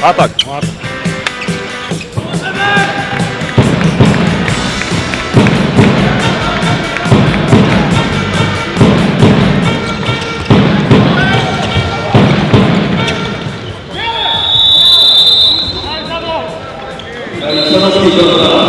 Atak. そのスピード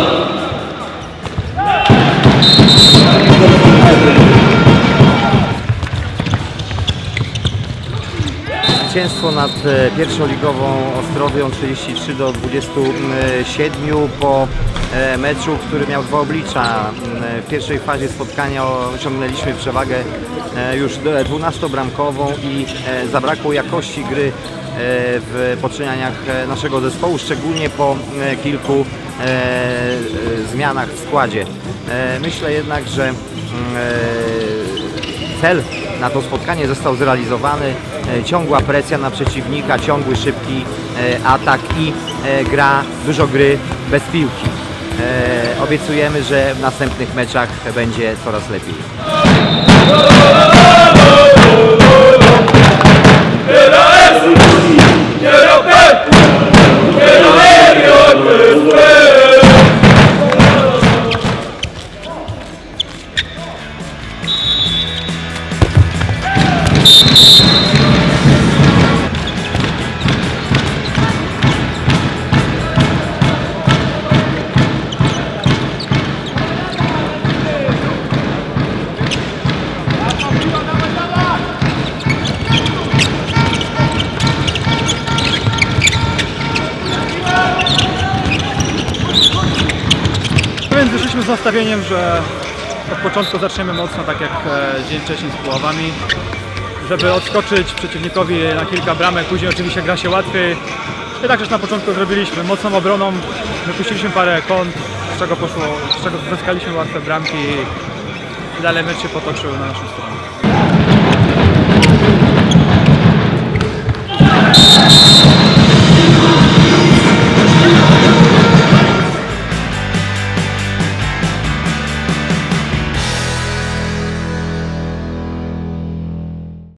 Zwycięstwo nad e, pierwszoligową Ostrowią 33 do 27 po e, meczu, który miał dwa oblicza. M, W pierwszej fazie spotkania osiągnęliśmy przewagę e, już 12-bramkową i e, zabrakło jakości gry e, w poczynaniach e, naszego zespołu, szczególnie po e, kilku e, e, zmianach w składzie. E, Myślę jednak, że mm, e, cel na to spotkanie został zrealizowany. E, Ciągła presja na przeciwnika, ciągły, szybki e, atak i e, gra, dużo gry bez piłki. Obiecujemy, że w następnych meczach będzie coraz lepiej. Wyszliśmy z nastawieniem, że od początku zaczniemy mocno, tak jak e, dzień wcześniej z Puławami, żeby odskoczyć przeciwnikowi na kilka bramek, później oczywiście gra się łatwiej. I tak też na początku zrobiliśmy, mocną obroną, wypuściliśmy parę kąt, z czego poszło, z czego zyskaliśmy łatwe bramki i dalej mecz się potoczył na naszą stronę.